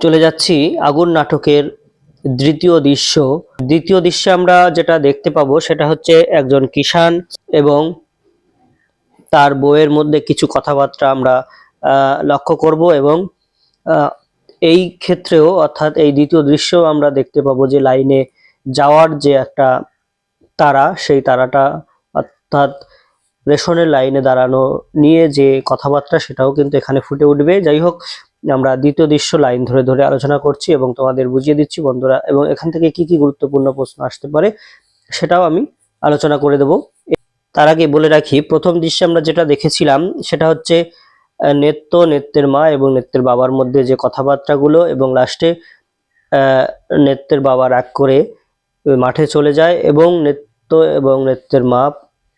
চলে যাচ্ছি আগুন নাটকের দ্বিতীয় দৃশ্য। দ্বিতীয় দৃশ্যে আমরা যেটা দেখতে পাবো সেটা হচ্ছে একজন কিষান এবং তার বইয়ের মধ্যে কিছু কথাবার্তা আমরা লক্ষ্য করব এবং এই ক্ষেত্রেও অর্থাৎ এই দ্বিতীয় দৃশ্যেও আমরা দেখতে পাবো যে লাইনে যাওয়ার যে একটা তারা, সেই তারাটা অর্থাৎ রেশনের লাইনে দাঁড়ানো, নিয়ে যে কথাবার্তা সেটাও কিন্তু এখানে ফুটে উঠবে। যাই হোক আমরা দ্বিতীয় দৃশ্য লাইন ধরে ধরে আলোচনা করছি এবং তোমাদের বুঝিয়ে দিচ্ছি বন্ধুরা, এবং এখান থেকে কি কি গুরুত্বপূর্ণ প্রশ্ন আসতে পারে সেটাও আমি আলোচনা করে দেব। তার আগে বলে রাখি, প্রথম দৃশ্যে আমরা যেটা দেখেছিলাম সেটা হচ্ছে নেত্য নেত্যের মা এবং নেত্যের বাবার মধ্যে যে কথাবার্তাগুলো এবং লাস্টে নেত্যের বাবা রাগ করে মাঠে চলে যায় এবং নেত্য এবং নেত্যের মা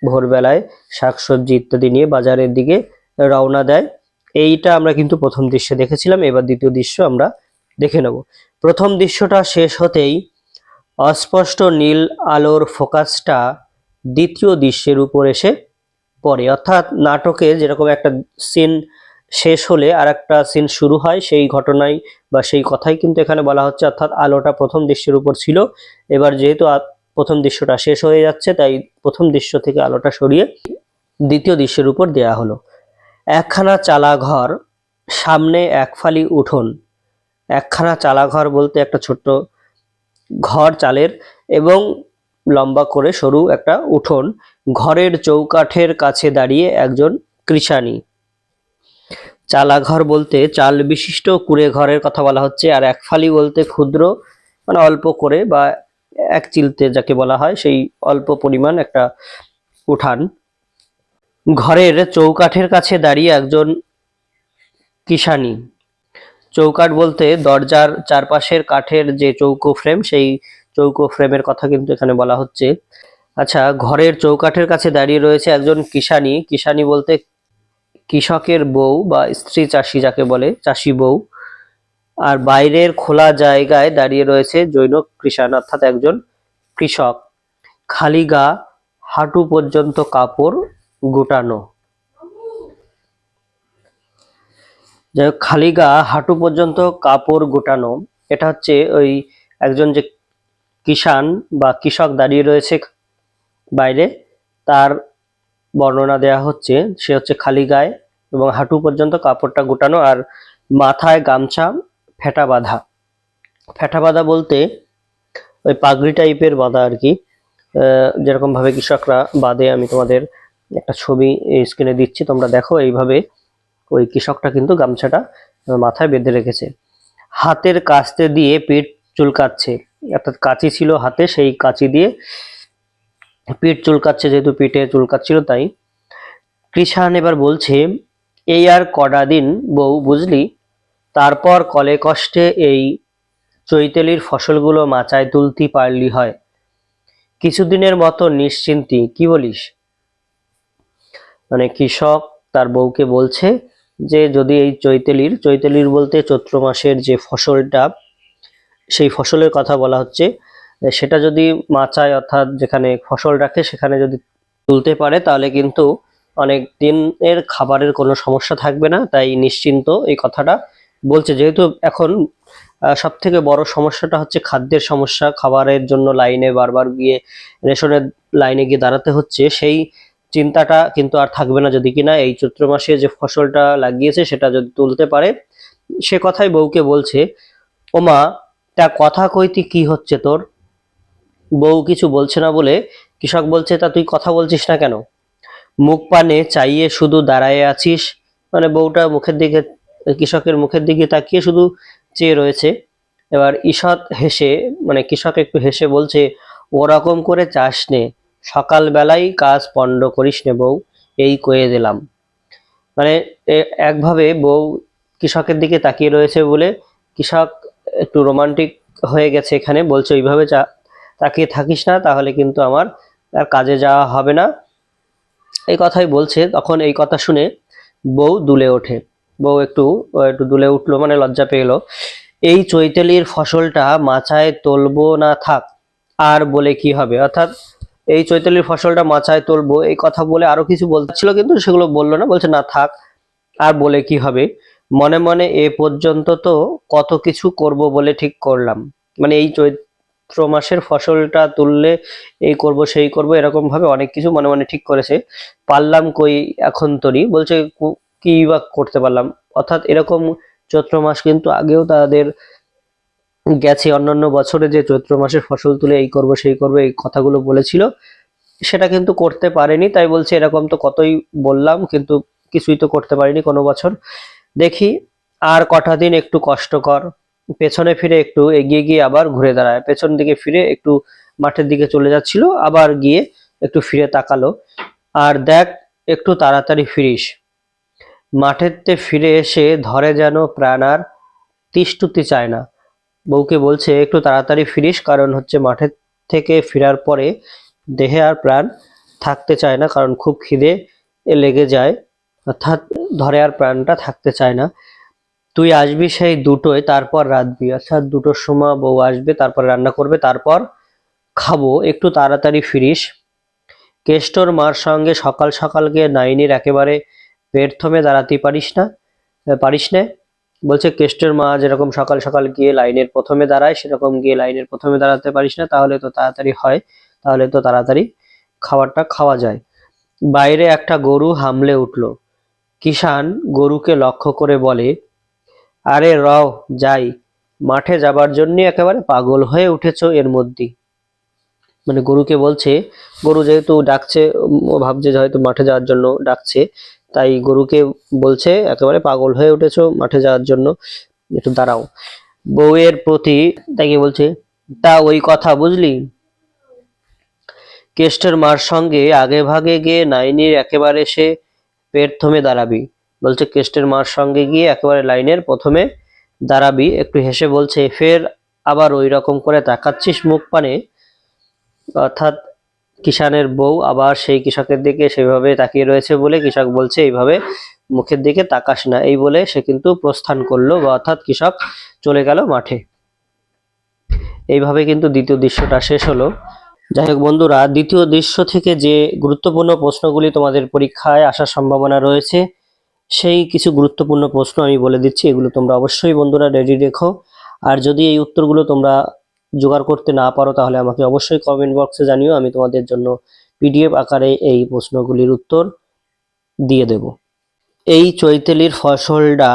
ভোরবেলায় শাকসবজি ইত্যাদি নিয়ে বাজারের দিকে রওনা দেয়। এইটা আমরা কিন্তু প্রথম দৃশ্যে দেখেছিলাম, এবার দ্বিতীয় দৃশ্য আমরা দেখে নেব। প্রথম দৃশ্যটা শেষ হতেই অস্পষ্ট নীল আলোর ফোকাসটা দ্বিতীয় দৃশ্যের উপর এসে পড়ে। অর্থাৎ নাটকে যেরকম একটা সিন শেষ হলে আর একটা সিন শুরু হয়, সেই ঘটনায় বা সেই কথাই কিন্তু এখানে বলা হচ্ছে, অর্থাৎ আলোটা প্রথম দৃশ্যের উপর ছিল। এবার যেহেতু প্রথম দৃশ্যটা শেষ হয়ে যাচ্ছে, তাই প্রথম দৃশ্য থেকে আলোটা সরিয়ে দ্বিতীয় দৃশ্যের উপর দেয়া হলো। একখানা চালা ঘর সামনে এক ফালি উঠোন। একখানা চালা ঘর বলতে একটা ছোট্ট ঘর চালের এবং লম্বা করে সরু একটা উঠোন। ঘরের চৌকাঠের কাছে দাঁড়িয়ে একজন কৃষানি চালাঘর বলতে চাল বিশিষ্ট কুড়ে ঘরের কথা বলা হচ্ছে, আর এক ফালি বলতে ক্ষুদ্র মানে অল্প করে বা এক চিলতে যাকে বলা হয়, সেই অল্প পরিমাণ একটা উঠান। ঘরের চৌকাঠের কাছে দাঁড়িয়ে একজন কিষানি চৌকাঠ বলতে দরজার চারপাশের কাঠের যে চৌকো ফ্রেম, সেই চৌকো ফ্রেমের কথা কিন্তু এখানে বলা হচ্ছে। আচ্ছা ঘরের চৌকাঠের কাছে দাঁড়িয়ে রয়েছে একজন কিষানি কিষানি বলতে কৃষকের বউ বা স্ত্রী চাষি যাকে বলে, চাষি বউ। আর বাইরের খোলা জায়গায় দাঁড়িয়ে রয়েছে জৈন কৃষাণ, অর্থাৎ একজন কৃষক। খালি গা, হাঁটু পর্যন্ত কাপড় গোটানো। যাই হোক, খালি গা হাঁটু পর্যন্ত কাপড় গোটানো। এটা হচ্ছে ওই একজন যে কিষান বা কৃষক দাঁড়িয়ে রয়েছে বাইরে তার বর্ণনা দেয়া হচ্ছে। সে হচ্ছে খালি গায়ে এবং হাঁটু পর্যন্ত কাপড়টা গোটানো আর মাথায় গামছা ফেটা বাঁধা। ফেটা বাঁধা বলতে ওই পাগড়ি টাইপের বাঁধা আর কি। যেরকমভাবে কৃষকরা বাঁধে আমি তোমাদের একটা ছবি স্ক্রিনে দিচ্ছি, তোমরা দেখো এইভাবে ওই কৃষকটা কিন্তু গামছাটা মাথায় বেঁধে রেখেছে। হাতের কাস্তে দিয়ে পিঠ চুলকাচ্ছে, অর্থাৎ কাঁচি ছিল হাতে, সেই কাঁচি দিয়ে পিঠ চুলকাচ্ছে, যেহেতু পিঠে চুলকাচ্ছিল তাই। কৃষাণ এবার বলছে, এই আর কটা দিন, বউ, বুঝলি? তারপর কলে কষ্টে এই চৈতালির ফসলগুলো মাচায় তুলতে পারলি হয়। কিছুদিনের মতো নিশ্চিন্তি, কি বলিস? মানে কৃষক তার বউকে বলছে যে যদি এই চৈতালির চৈতালির বলতে চৈত্র মাসের যে ফসলটা, সেই ফসলের কথা বলা হচ্ছে সেটা যদি মাচায় অর্থাৎ যেখানে ফসল রাখে সেখানে যদি তুলতে পারে তাহলে কিন্তু অনেক দিনের খাবারের কোনো সমস্যা থাকবে না, তাই নিশ্চিন্ত এই কথাটা বলছে। যেহেতু এখন সব থেকে বড় সমস্যাটা হচ্ছে খাদ্যের সমস্যা, খাবারের জন্য লাইনে বারবার গিয়ে রেশনের লাইনে গিয়ে দাঁড়াতে হচ্ছে, সেই চিন্তাটা কিন্তু আর থাকবে না যদি কিনা এই চৈত্র মাসে যে ফসলটা লাগিয়েছে সেটা যদি তুলতে পারে। সে কথাই বউকে বলছে, ওমা, তা কথা কইতি কি হচ্ছে তোর? বউ কিছু বলছে না বলে কৃষক বলছে, তা তুই কথা বলছিস না কেন? মুখ পানে চাইয়ে শুধু দাঁড়ায়ে আছিস? মানে বউটা মুখের দিকে, কৃষকের মুখের দিকে তাকিয়ে শুধু চেয়ে রয়েছে। এবার ঈষৎ হেসে মানে কৃষক একটু হেসে বলছে, ওরকম করে চাষ নে সকাল বেলাই কাজ পণ্ড করিস নে বউ, এই কয়ে দিলাম। মানে একভাবে বউ কৃষকের দিকে তাকিয়ে রয়েছে বলে কৃষক একটু রোমান্টিক হয়ে গেছে এখানে, বলছে ওইভাবে তাকিয়ে থাকিস না, তাহলে কিন্তু আমার আর কাজে যাওয়া হবে না। এই কথাই বলছে। তখন এই কথা শুনে বউ দুলে ওঠে। বউ একটু একটু দুলে উঠল মানে লজ্জা পেয়ে এলো। এই চৈতালির ফসলটা মাচায় তুলবো না থাক, আর বলে কি হবে? অর্থাৎ এই চৈতালির ফসলটা মাচায় তুলবো, এই কথা বলে আরও কিছু বলতে ছিল, কিন্তু সেগুলো বলল না, বলছে না থাক, আর বলে কি হবে? মনে মনে এ পর্যন্ত তো কত কিছু করব বলে ঠিক করলাম। মানে এই চৈত্র মাসের ফসলটা তুললে এই করব, সেই করব এরকম ভাবে অনেক কিছু মনে মনে ঠিক করেছে। পারলাম কই এখন তরি? বলছে কি বা করতে পারলাম? অর্থাৎ এরকম চৈত্র মাস কিন্তু আগেও তাদের গেছে, অন্যান্য বছরে যে চৈত্র মাসের ফসল তুলে এই করব, সেই করব, এই কথাগুলো বলেছিল। সেটা কিন্তু করতে পারেনি, তাই বলছে এরকম তো কতই বললাম, কিন্তু কিছুই তো করতে পারিনি কোনো বছর। দেখি, আর কটা দিন একটু কষ্টকর, পেছনে ফিরে একটু এগিয়ে গিয়ে আবার ঘুরে দাঁড়ায়। পেছন দিকে ফিরে একটু মাঠের দিকে চলে যাচ্ছিল, আবার গিয়ে একটু ফিরে তাকালো। আর দেখ, একটু তাড়াতাড়ি ফিরিস। মাঠেরতে ফিরে এসে ধরে যেন প্রাণ আর তিষ্টুতি চায় না। বউকে বলছে, একটু তাড়াতাড়ি ফিরিস, কারণ হচ্ছে মাঠের থেকে ফেরার পরে দেহে আর প্রাণ থাকতে চায় না, কারণ খুব খিদে লেগে যায়। অর্থাৎ ধরে আর প্রাণটা থাকতে চায় না। তুই আসবি সেই দুটোয়, তারপর রাঁধবি। অর্থাৎ দুটোর সময় বউ আসবে, তারপর রান্না করবে, তারপর খাব। একটু তাড়াতাড়ি ফিরিস। কেষ্টর মার সঙ্গে সকাল সকাল গিয়ে নাইনির একেবারে পেট থমে দাঁড়াতে পারিস না পারিস না। বলছে, কেষ্টের মা যেরকম সকাল সকাল গিয়ে লাইনের প্রথমে দাঁড়ায়, সেরকম গিয়ে লাইনের প্রথমে দাঁড়াতে পারিস না, তাহলে তো তাড়াতাড়ি হয়, তাহলে তো তাড়াতাড়ি খাবারটা খাওয়া যায়। বাইরে একটা গরু হামলে উঠল। কিষান গরুকে লক্ষ্য করে বলে, আরে রও, যাই, মাঠে যাবার জন্য একেবারে পাগল হয়ে উঠেছো এর মধ্যেই মানে গরুকে বলছে, গরু যেহেতু ডাকছে ও ভাবছে যে হয়তো মাঠে যাওয়ার জন্য ডাকছে তাই গরুকে বলছে, একেবারে পাগল হয়ে উঠেছো মাঠে যাওয়ার জন্য। একটু দাঁড়াও। বউয়ের প্রতি তাকে বলছে, তা ওই কথা বুঝলি? কেষ্টের মার সঙ্গে আগে ভাগে গিয়ে নাইনির একেবারে সে পেট থমে দাঁড়াবি। বলছে, কেষ্টের মার সঙ্গে গিয়ে একেবারে লাইনের প্রথমে দাঁড়াবি। একটু হেসে বলছে, ফের আবার ওই রকম করে তাকাচ্ছিস মুখ পানে? অর্থাৎ কিষানের বউ আবার সেই কৃষকের দিকে সেভাবে তাকিয়ে রয়েছে বলে কৃষক বলছে, এইভাবে মুখের দিকে তাকাস না। এই বলে সে কিন্তু প্রস্থান করল বা অর্থাৎ কৃষক চলে গেল মাঠে। এইভাবে কিন্তু দ্বিতীয় দৃশ্যটা শেষ হলো। যাই হোক বন্ধুরা, দ্বিতীয় দৃশ্য থেকে যে গুরুত্বপূর্ণ প্রশ্নগুলি তোমাদের পরীক্ষায় আসার সম্ভাবনা রয়েছে, সেই কিছু গুরুত্বপূর্ণ প্রশ্ন আমি বলে দিচ্ছি। এগুলো তোমরা অবশ্যই বন্ধুরা রেডি রেখো। আর যদি এই উত্তরগুলো তোমরা জোগাড় করতে না পারো, তাহলে আমাকে অবশ্যই কমেন্ট বক্সে জানিও, আমি তোমাদের জন্য পিডিএফ আকারে এই প্রশ্নগুলির উত্তর দিয়ে দেব। এই চৈতালির ফসলটা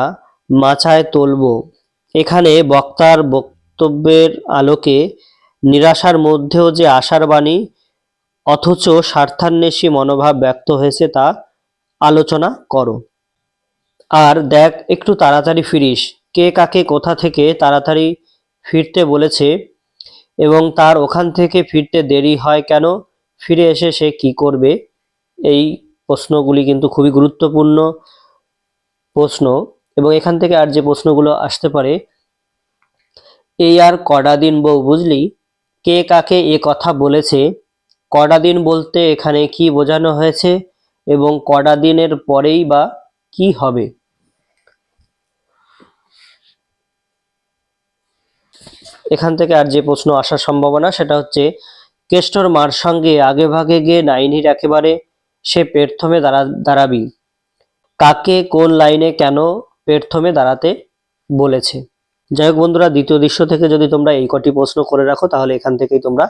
মাছায় তুলবো। এখানে বক্তার বক্তব্যের আলোকে নিরাশার মধ্যেও যে আশার বাণী, অথচ স্বার্থান্বেষী মনোভাব ব্যক্ত হয়েছে তা আলোচনা করো। আর দেখ, একটু তাড়াতাড়ি ফিরিস। কে কাকে কোথা থেকে তাড়াতাড়ি ফিরতে বলেছে এবং তার ওখান থেকে ফিরতে দেরি হয় কেন? ফিরে এসে সে কি করবে? এই প্রশ্নগুলি কিন্তু খুবই গুরুত্বপূর্ণ প্রশ্ন এবং এখান থেকে আর যে প্রশ্নগুলো আসতে পারে, এই আর কটা দিন বউ, বুঝলি? কে কাকে এ কথা বলেছে? কটা দিন বলতে এখানে কি বোঝানো হয়েছে? এবং কটা দিনের পরেই বা কি হবে? এখান থেকে আর যে প্রশ্ন আসার সম্ভাবনা সেটা হচ্ছে, কেষ্টর মার সঙ্গে আগে ভাগে গিয়ে নাইনির একেবারে সে পেটথমে দাঁড়া, দাঁড়াবি। কাকে কোন লাইনে কেন পেটথমে দাঁড়াতে বলেছে? যাই হোক বন্ধুরা, দ্বিতীয় দৃশ্য থেকে যদি তোমরা এই কটি প্রশ্ন করে রাখো, তাহলে এখান থেকেই তোমরা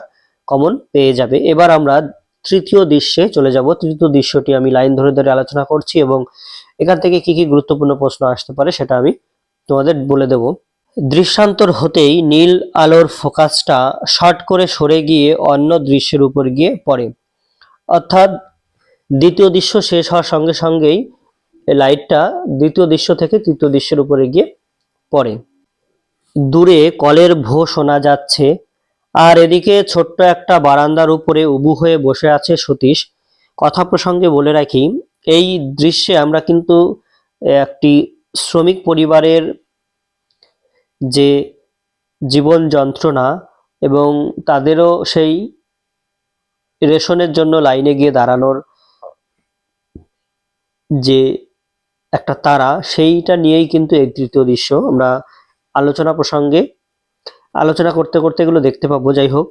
কমন পেয়ে যাবে। এবার আমরা তৃতীয় দৃশ্যে চলে যাব। তৃতীয় দৃশ্যটি আমি লাইন ধরে ধরে আলোচনা করছি এবং এখান থেকে কি কি গুরুত্বপূর্ণ প্রশ্ন আসতে পারে সেটা আমি তোমাদের বলে দেব। দৃশ্যান্তর হতেই নীল আলোর ফোকাসটা শর্ট করে সরে গিয়ে অন্য দৃশ্যের উপর গিয়ে পড়ে। অর্থাৎ দ্বিতীয় দৃশ্য শেষ হওয়ার সঙ্গে সঙ্গেই লাইটটা দ্বিতীয় দৃশ্য থেকে তৃতীয় দৃশ্যের উপরে গিয়ে পড়ে। দূরে কলের ভো শোনা যাচ্ছে, আর এদিকে ছোট্ট একটা বারান্দার উপরে উবু হয়ে বসে আছে সতীশ। কথা প্রসঙ্গে বলে রাখি, এই দৃশ্যে আমরা কিন্তু একটি শ্রমিক পরিবারের যে জীবন যন্ত্রণা এবং তাদেরও সেই রেশনের জন্য লাইনে গিয়ে দাঁড়ানোর যে একটা তারা, সেইটা নিয়েই কিন্তু এই তৃতীয় দৃশ্য। আমরা আলোচনা প্রসঙ্গে আলোচনা করতে করতে এগুলো দেখতে পাবো। যাই হোক,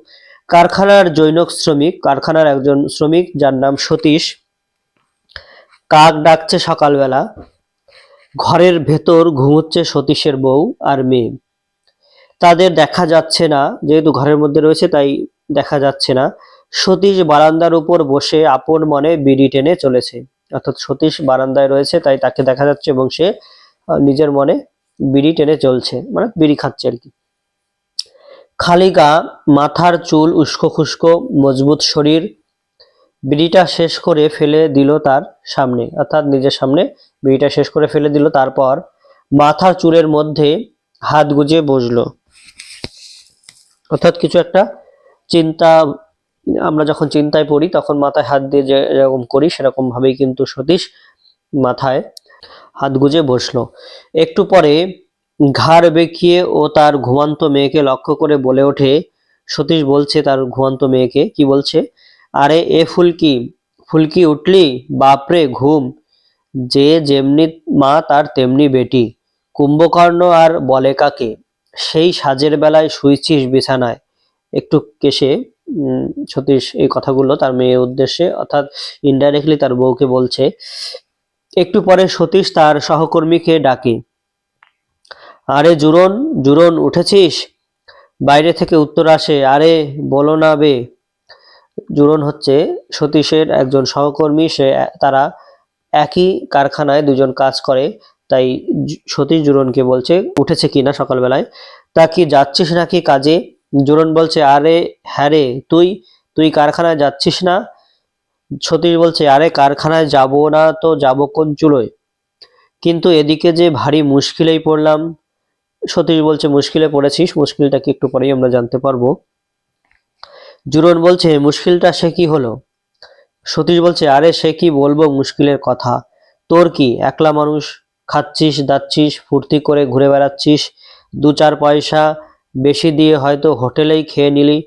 কারখানার জৈনক শ্রমিক, কারখানার একজন শ্রমিক যার নাম সতীশ, কাক ডাকছে সকালবেলা। ঘরের ভেতর ঘুমোচ্ছে সতীশের বউ আর মেয়ে। তাদের দেখা যাচ্ছে না, যেহেতু ঘরের মধ্যে রয়েছে, তাই দেখা যাচ্ছে না। সতীশ বারান্দার উপর বসে আপন মনে বিড়ি টেনে চলেছে। অর্থাৎ সতীশ বারান্দায় রয়েছে, তাই তাকে দেখা যাচ্ছে এবং সে নিজের মনে বিড়ি টেনে চলছে মানে বিড়ি খাচ্ছে আর কি। খালি গা মাথার চুল উস্কো খুস্কো, মজবুত শরীর, বিড়িটা শেষ করে ফেলে দিল তার সামনে, অর্থাৎ নিজের সামনে বিড়িটা শেষ করে ফেলে দিল, তারপর মাথার চুলের মধ্যে হাত গুজে বসল। অর্থাৎ কিছু একটা চিন্তা, আমরা যখন চিন্তায় পড়ি, তখন মাথায় হাত দিয়ে যেরকম করি সেরকম ভাবেই কিন্তু সতীশ মাথায় হাত গুজে বসল। একটু পরে ঘাড় বেঁকিয়ে ও তার ঘুমান্ত মেয়েকে লক্ষ্য করে বলে ওঠে, সতীশ বলছে তার ঘুমান্ত মেয়েকে, কি বলছে? আরে এ ফুলকি ফুলকি উঠলি? বাপরে, ঘুম! যে যেমনি মা, তার তেমনি বেটি। কুম্ভকর্ণ আর বলে কাকে? সেই সাজের বেলায় শুইছিস বিছানায়। একটু কেসে সতীশ, এই কথাগুলো তার মেয়ের উদ্দেশ্যে, অর্থাৎ ইনডাইরেক্টলি তার বউকে বলছে। একটু পরে সতীশ তার সহকর্মীকে ডাকে। আরে জুরন জুরন, উঠেছিস? বাইরে থেকে উত্তর আসে, আরে বলো না বে। জুরন হচ্ছে সতীশের একজন সহকর্মী, সে, তারা একই কারখানায় দুজন কাজ করে, তাই সতীশ জুরনকে বলছে, উঠেছে কিনা সকালবেলায়? তা কি যাচ্ছিস নাকি কাজে? জুরন বলছে, আরে হ্যাঁ রে, তুই তুই কারখানায় যাচ্ছিস না? সতীশ বলছে, আরে কারখানায় যাব না তো যাব কোন চুলোয়? কিন্তু এদিকে যে ভারী মুশকিলেই পড়লাম। সতীশ বলছে, মুশকিলে পড়েছিস, মুশকিলটা কি একটু পরেই আমরা জানতে পারব? জুরন বলছে, মুশকিলটা সে কি হলো? সতীশ বলছে, আরে, সে কি বলব মুশকিলের কথা? তোর কি? একলা মানুষ খাচ্ছিস, দাচ্ছিস, ফুর্তি করে ঘুরে বেড়াচ্ছিস, দু চার পয়সা বেশি দিয়ে হয়তো হোটেলেই খেয়ে নিলি,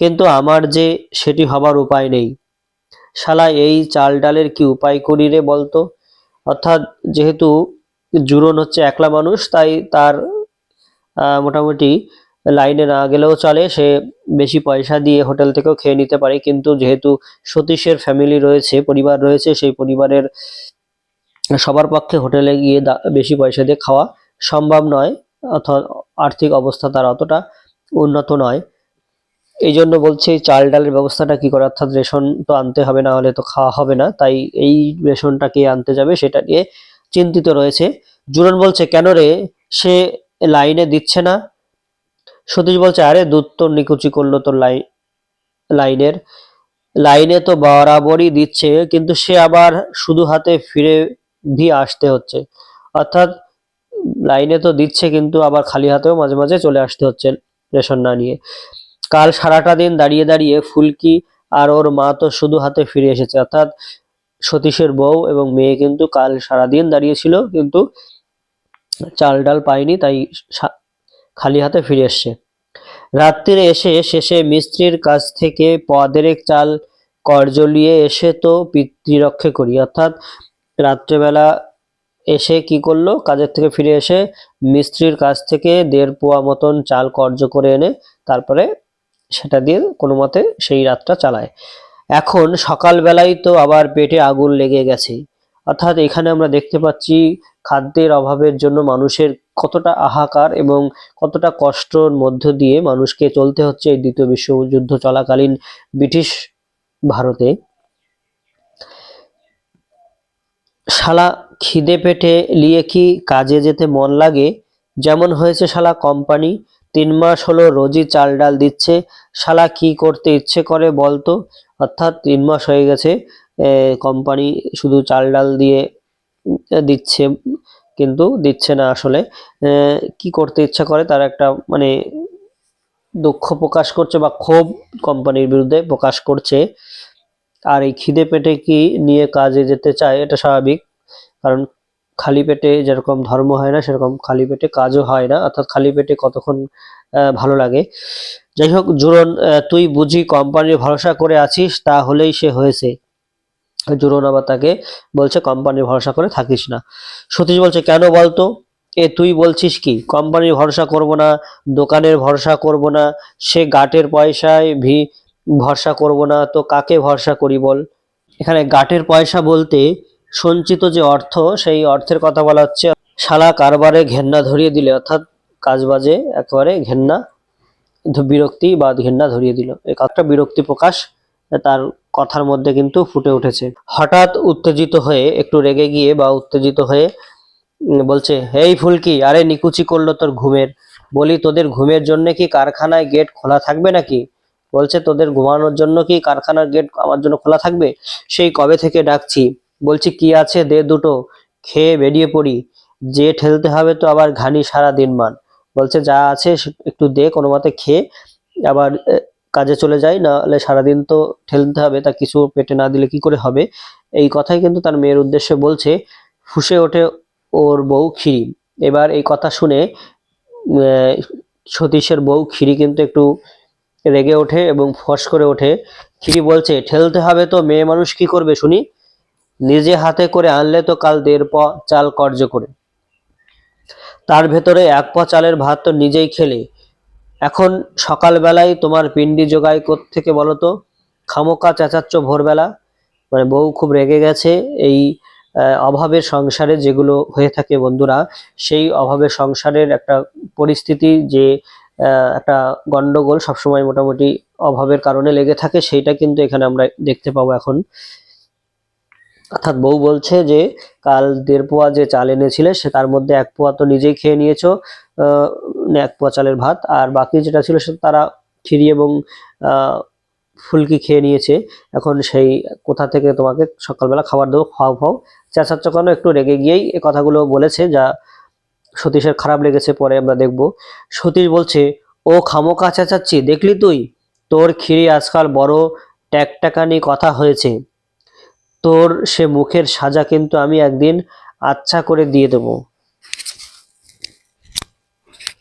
কিন্তু আমার যে সেটি হবার উপায় নেই। শালা, এই চাল ডালের কি উপায় করি রে বলতো? অর্থাৎ যেহেতু জুরন হচ্ছে একলা মানুষ, তাই তার মোটামুটি লাইনে না গেলেও চলে। সে বেশি পয়সা দিয়ে হোটেল থেকেও খেয়ে নিতে পারে। কিন্তু যেহেতু সতীশের ফ্যামিলি রয়েছে, পরিবার রয়েছে, সেই পরিবারের সবার পক্ষে হোটেলে গিয়ে বেশি পয়সা দিয়ে খাওয়া সম্ভব নয়। অথবা আর্থিক অবস্থা তার অতটা উন্নত নয়। এই জন্য বলছে, চাল ডালের ব্যবস্থাটা কি করে? অর্থাৎ রেশন তো আনতে হবে, না হলে তো খাওয়া হবে না। তাই এই রেশনটা কে আনতে যাবে সেটা নিয়ে চিন্তিত রয়েছে। জুরন বলছে, কেন রে? সে লাইনে দিচ্ছে না। সতীশ বলছে, আরে, দুধ তো নিকুচি করল তোর লাইন লাইনের। লাইনে তো বরাবরই দিচ্ছে, কিন্তু সে আবার শুধু হাতে ফিরে দিয়ে আসতে হচ্ছে। অর্থাৎ লাইনে তো দিচ্ছে, কিন্তু আবার খালি হাতেও মাঝে মাঝে চলে আসতে হচ্ছে রেশন না নিয়ে। কাল সারাটা দিন দাঁড়িয়ে দাঁড়িয়ে ফুলকি আর ওর মা তো শুধু হাতে ফিরে এসেছে। অর্থাৎ সতীশের বউ এবং মেয়ে কিন্তু কাল সারাদিন দাঁড়িয়েছিল কিন্তু চাল ডাল পায়নি, তাই খালি হাতে ফিরে এসছে। রাত্রিরে এসে শেষে মিস্ত্রির কাছ থেকে পদেরেক চাল কর্জ নিয়ে এসে তো পিতৃরক্ষে করি। অর্থাৎ রাত্রেবেলা এসে কি করল? কাজের থেকে ফিরে এসে মিস্ত্রির কাছ থেকে দেড় পোয়া মতন চাল কর্জ করে এনে তারপরে সেটা দিয়ে কোনো মতে সেই রাতটা চালায়। এখন সকালবেলায় তো আবার পেটে আগুন লেগে গেছে। অর্থাৎ এখানে আমরা দেখতে পাচ্ছি খাদ্যের অভাবের জন্য মানুষের কতটা হাহাকার এবং কতটা কষ্টর মধ্য দিয়ে মানুষকে চলতে হচ্ছে এই দ্বিতীয় বিশ্বযুদ্ধ চলাকালীন ব্রিটিশ ভারতে। শালা খিদে পেটে নিয়ে কি কাজে যেতে মন লাগে? যেমন হয়েছে শালা কোম্পানি, তিন মাস হলো রোজই চাল ডাল দিচ্ছে, শালা কি করতে ইচ্ছে করে বলতো? অর্থাৎ তিন মাস হয়ে গেছে কোম্পানি শুধু চাল ডাল দিয়ে দিচ্ছে, কিন্তু দিচ্ছে না আসলে। কি করতে ইচ্ছা করে তার একটা মানে দুঃখ প্রকাশ করছে বা ক্ষোভ কোম্পানির বিরুদ্ধে প্রকাশ করছে। আর এই খিদে পেটে কি নিয়ে কাজে যেতে চায় এটা স্বাভাবিক, কারণ খালি পেটে যেরকম ধর্ম হয় না, সেরকম খালি পেটে কাজও হয় না, অর্থাৎ খালি পেটে কতক্ষণ ভালো লাগে। যাই হোক, জুরন তুই বুঝি কোম্পানির ভরসা করে আছিস, তাহলেই সে হয়েছে। জুরন আবার তাকে বলছে, কোম্পানির ভরসা করে থাকিস না। সতীশ বলছে, কেন বলতো? এ তুই বলছিস কি? কোম্পানির ভরসা করব না, দোকানের ভরসা করব না, সে গাটের পয়সায় ভি, ভরসা করব না, তো কাকে ভরসা করি বল? এখানে গাটের পয়সা বলতে সঞ্চিত যে অর্থ, সেই অর্থের কথা বলা হচ্ছে, শালা কারবারে ঘেন্না ধরিয়ে দিলে, অর্থাৎ কাজবাজে একেবারে ঘেন্না বিরক্তি বা ঘেন্না ধরিয়ে দিল। একটা বিরক্তি প্রকাশ, তার কথার মধ্যে কিন্তু ফুটে উঠেছে। হঠাৎ উত্তেজিত হয়ে, একটু রেগে গিয়ে বা উত্তেজিত হয়ে বলছে, হেই ফুলকি, আরে নিকুচি করল তোর ঘুমের। বলি, তোদের ঘুমের জন্য কি কারখানায় গেট খোলা থাকবে নাকি? বলছে, তোদের ঘুমানোর জন্য কি কারখানার গেট আমার জন্য খোলা থাকবে? সেই কবে থেকে ডাকছি। বলছি, কি আছে দে দুটো, খেয়ে বেরিয়ে পড়ি। যে ঠেলতে হবে তো আবার ঘানি সারা দিন মান বলছে, যা আছে একটু দে, কোনো মতে খেয়ে আবার কাজে চলে যাই নাহলে সারাদিন তো ঠেলতে হবে, তা কিছু পেটে না দিলে কি করে হবে? এই কথাই কিন্তু তার মেয়ের উদ্দেশ্যে বলছে, ফুসে ওঠে ওর বউ খিরি এবার এই কথা শুনে সতীশের বউ খিরি কিন্তু একটু রেগে ওঠে এবং ফস করে ওঠে। খিরি বলছে, ঠেলতে হবে তো, মেয়ে মানুষ কি করবে শুনি? নিজে হাতে করে আনলে তো কাল দেড় প চাল কর্য করে। তার ভেতরে এক প চালের ভাত তো নিজেই খেলে। এখন সকালবেলায় তোমার পিন্ডি জোগায় থেকে বলো তো খামোকা চেঁচাচ্ছ ভোরবেলা। মানে বউ খুব রেগে গেছে এই অভাবের সংসারে যেগুলো হয়ে থাকে বন্ধুরা, সেই অভাবের সংসারের একটা পরিস্থিতি যে একটা গন্ডগোল সবসময় মোটামুটি অভাবের কারণে লেগে থাকে, সেইটা কিন্তু এখানে আমরা দেখতে পাবো এখন। অর্থাৎ বউ বলছে যে, কাল দেড় পোয়া যে চাল এনেছিলে, সে তার মধ্যে এক পোয়া তো নিজেই খেয়ে নিয়েছো এক পোয়া চালের ভাত, আর বাকি যেটা ছিল সেটা তারা খিরি এবং ফুলকি খেয়ে নিয়েছে। এখন সেই কোথা থেকে তোমাকে সকালবেলা খাবার দেবো, খাও খাও। চেঁচাচ্ছ কেন একটু রেগে গিয়েই এই কথাগুলো বলেছে, যা সতীশের খারাপ লেগেছে পরে আমরা দেখব। সতীশ বলছে, ও খামোকা চেঁচাচ্ছি, দেখলি তুই? তোর খিরি আজকাল বড় ট্যাকটাকানি কথা হয়েছে। তোর সে মুখের সাজা কিন্তু আমি একদিন আচ্ছা করে দিয়ে দেবো।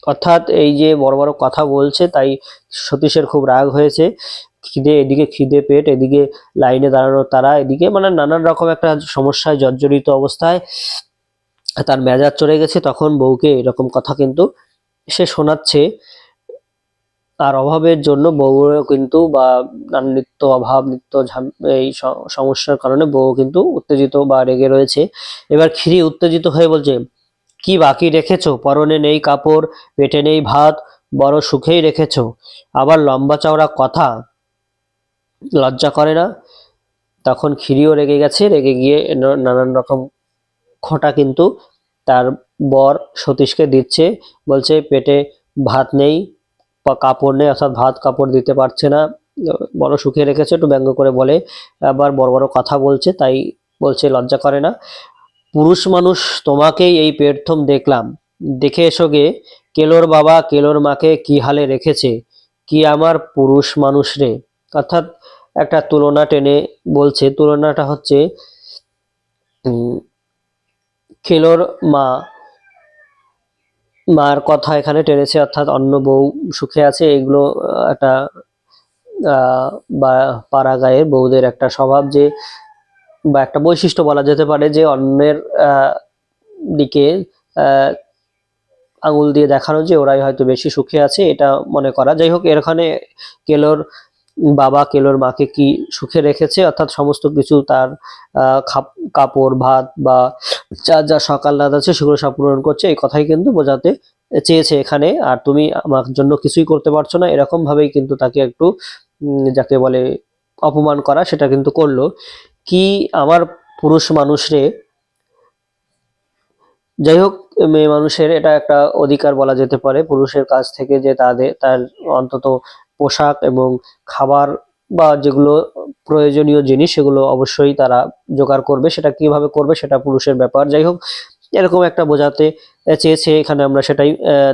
অর্থাৎ এই যে বড় বড় কথা বলছে, তাই সতীশের খুব রাগ হয়েছে। খিদে, এদিকে খিদে পেট, এদিকে লাইনে দাঁড়ানো তারা, এদিকে মানে নানান রকম একটা সমস্যায় জর্জরিত অবস্থায় তার মেজাজ চড়ে গেছে। তখন বউকে এরকম কথা কিন্তু সে শোনাচ্ছে। আর অভাবের জন্য বউরও কিন্তু বা নিত্য অভাব, নিত্য এই সমস্যার কারণে বউ কিন্তু উত্তেজিত বা রেগে রয়েছে। এবার খিরি উত্তেজিত হয়ে বলছে, কি বাকি রেখেছো? পরনে নেই কাপড়, পেটে নেই ভাত, বড় সুখেই রেখেছো। আবার লম্বা চওড়া কথা, লজ্জা করে না? তখন খিরিও রেগে গেছে, রেগে গিয়ে নানান রকম খোঁটা কিন্তু তার বর সতীশকে দিচ্ছে। বলছে, পেটে ভাত নেই কাপড় নেই, অর্থাৎ ভাত কাপড় দিতে পারছে না, বড় সুখে রেখেছে, একটু ব্যঙ্গ করে বলে। আবার বড় বড় কথা বলছে, তাই বলছে, লজ্জা করে না। পুরুষ মানুষ, তোমাকেই এই পেটথম দেখলাম। দেখে এসো গে, কেলোর বাবা, কেলোর মাকে কি হালে রেখেছে? কি আমার পুরুষ মানুষ রে? অর্থাৎ একটা তুলনা টেনে বলছে, তুলনাটা হচ্ছে খেলোর মা মার কথা এখানে টেনেছে, অর্থাৎ অন্য বউ সুখে আছে, এগুলো একটা বা পাড়া গায়ের বউদের একটা স্বভাব যে, বা একটা বৈশিষ্ট্য বলা যেতে পারে যে অন্যের দিকে আঙুল দিয়ে দেখানো যে ওরাই হয়তো বেশি সুখে আছে, এটা মনে করা। যাই হোক এখানে কেলোর বাবা কেলোর মাকে কি সুখে রেখেছে? অর্থাৎ সমস্ত কিছু তার কাপড়, ভাত বা যা যা সকাল রাত আছে সেগুলো সব পূরণ করছে। এই কথাই কিন্তু বোঝাতে চেয়েছে এখানে। আর তুমি আমার জন্য কিছুই করতে পারছ না। এরকম ভাবেই কিন্তু তাকে একটু যাকে বলে অপমান করা সেটা কিন্তু করল। কি আমার পুরুষ মানুষরে, যাই হোক, মেয়ে মানুষের এটা একটা অধিকার বলা যেতে পারে। পুরুষের কাছ থেকে যে তাদের, তার অন্তত পোশাক এবং খাবার বা যেগুলো প্রয়োজনীয় জিনিস সেগুলো অবশ্যই তারা জোগাড় করবে। সেটা কীভাবে করবে সেটা পুরুষের ব্যাপার। যাই হোক, এরকম একটা বোঝাতে চেয়েছে এখানে আমরা সেটাই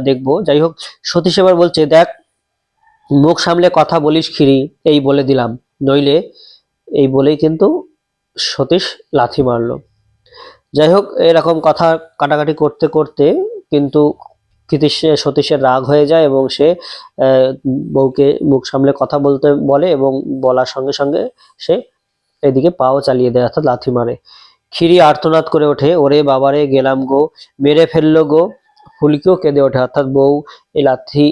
দেখব। যাই হোক, সতীশ এবার বলছে, দেখ, মুখ সামলে কথা বলিস খিরি, এই বলে দিলাম। নইলে এই বলেই কিন্তু সতীশ লাথি মারলো। যাই হোক, এরকম কথা কাটাকাটি করতে করতে কিন্তু ক্ষিতীশ সতীশের রাগ হয়ে যায় এবং সে বউকে মুখ সামলে কথা বলতে বলে এবং বলার সঙ্গে সঙ্গে সে এদিকে পাও চালিয়ে দেয়, অর্থাৎ লাথি মারে। খিরি আর্তনাদ করে ওঠে, ওরে বাবারে, গেলাম গো, মেরে ফেলল গো ফুলকিও কেঁদে ওঠে। অর্থাৎ বউ এই লাথি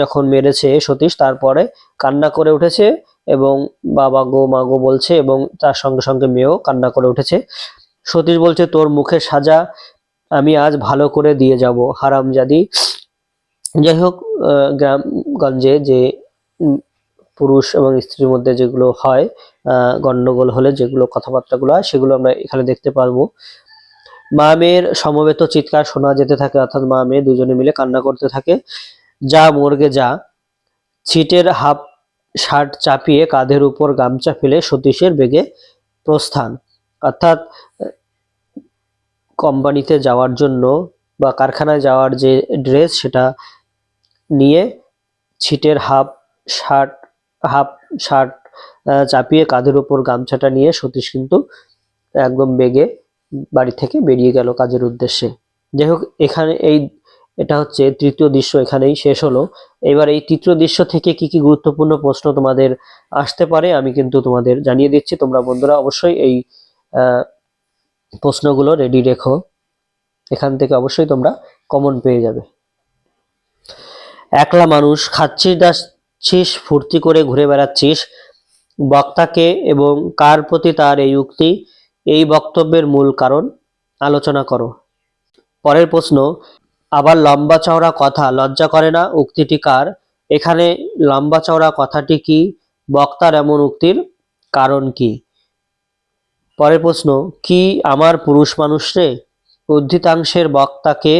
যখন মেরেছে সতীশ, তারপরে কান্না করে উঠেছে এবং বাবা গো, মা গো বলছে এবং তার সঙ্গে সঙ্গে মেয়েও কান্না করে উঠেছে। সতীশ বলছে, তোর মুখে সাজা আমি আজ ভালো করে দিয়ে যাব হারামজাদি যাই হোক গ্রামগঞ্জে যে পুরুষ এবং স্ত্রীর মধ্যে যেগুলো হয় আহ, গন্ডগোল হলে যেগুলো কথাবার্তাগুলো হয় সেগুলো আমরা এখানে দেখতে পারব। মা মেয়ের সমবেত চিৎকার শোনা যেতে থাকে অর্থাৎ মা মেয়ে দুজনে মিলে কান্না করতে থাকে। যা মর্গে যা ছিটের হাফ শার্ট চাপিয়ে কাঁধের উপর গামছা ফেলে সতীশের বেগে প্রস্থান। অর্থাৎ কোম্পানিতে যাওয়ার জন্য বা কারখানায় যাওয়ার যে ড্রেস সেটা নিয়ে ছিটের হাফ শার্ট হাফ শার্ট চাপিয়ে কাঁধের উপর গামছাটা নিয়ে সতীশ কিন্তু একদম বেগে বাড়ি থেকে বেরিয়ে গেল কাজের উদ্দেশ্যে। যাই হোক, এখানে এই এটা হচ্ছে তৃতীয় দৃশ্য, এখানেই শেষ হলো। এবার এই তৃতীয় দৃশ্য থেকে কি কি গুরুত্বপূর্ণ প্রশ্ন তোমাদের আসতে পারে আমি কিন্তু তোমাদের জানিয়ে দিচ্ছি। তোমরা বন্ধুরা অবশ্যই এই প্রশ্নগুলো রেডি রেখো। এখান থেকে অবশ্যই তোমরা কমন পেয়ে যাবে। একলা মানুষ, খাচ্ছিস দাচ্ছিস, ফুর্তি করে ঘুরে বেড়াচ্ছিস, বক্তাকে এবং কার প্রতি তার এই উক্তি, এই বক্তব্যের মূল কারণ আলোচনা করো। পরের প্রশ্ন, আবার লম্বা চওড়া কথা লজ্জা করে না উক্তিটি কার? এখানে লম্বা চওড়া কথাটি কি? বক্তার এমন উক্তির কারণ কি? পরের প্রশ্ন, কি আমার পুরুষ মানুষ রে? উদ্ধৃতাংশের বক্তাকে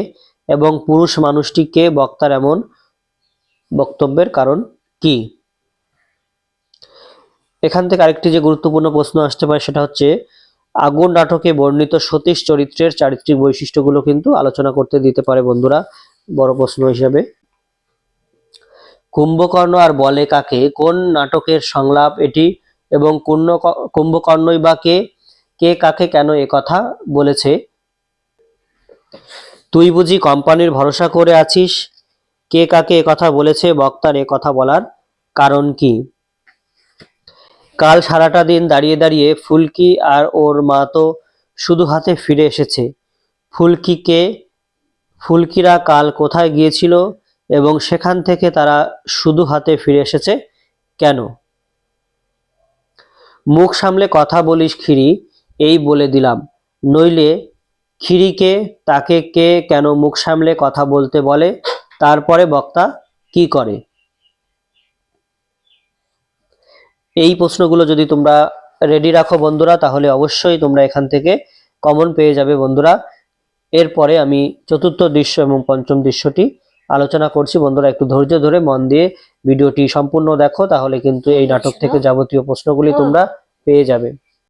এবং পুরুষ মানুষটিকে বক্তার এমন বক্তব্যের কারণ কি? এখান থেকে আরেকটি যে গুরুত্বপূর্ণ প্রশ্ন আসতে পারে সেটা হচ্ছে, আগুন নাটকে বর্ণিত সতীশ চরিত্রের চারিত্রিক বৈশিষ্ট্যগুলো কিন্তু আলোচনা করতে দিতে পারে বন্ধুরা। বড় প্রশ্ন হিসেবে। কুম্ভকর্ণ আর বলে কাকে? কোন নাটকের সংলাপ এটি? এবং কুম্ভকর্ণই বা কে? কে কাকে কেন এ কথা বলেছে? তুই বুঝি কোম্পানির ভরসা করে আছিস? কে কাকে এ কথা বলেছে? বক্তার এ কথা বলার কারণ কি? কাল সারাটা দিন দাঁড়িয়ে দাঁড়িয়ে ফুলকি আর ওর মা তো শুধু হাতে ফিরে এসেছে। ফুলকিকে ফুলকিরা কাল কোথায় গিয়েছিল এবং সেখান থেকে তারা শুধু হাতে ফিরে এসেছে কেন? মুখ সামলে কথা বলিস, খিরি। এই বলে দিলাম। নইলে খিরিকে তাকে কে কেন মুখ সামলে কথা বলতে বলে? তারপরে বক্তা কি করে? এই প্রশ্নগুলো যদি তোমরা রেডি রাখো বন্ধুরা তাহলে অবশ্যই তোমরা এখান থেকে কমন পেয়ে যাবে বন্ধুরা। এরপরে আমি চতুর্থ দৃশ্য এবং পঞ্চম দৃশ্যটি আলোচনা করছি। বন্ধুরা একটু ধৈর্য ধরে মন দিয়ে ভিডিওটি সম্পূর্ণ দেখো তাহলে কিন্তু এই নাটক থেকে যাবতীয় প্রশ্নগুলি তোমরা পেয়ে যাবে।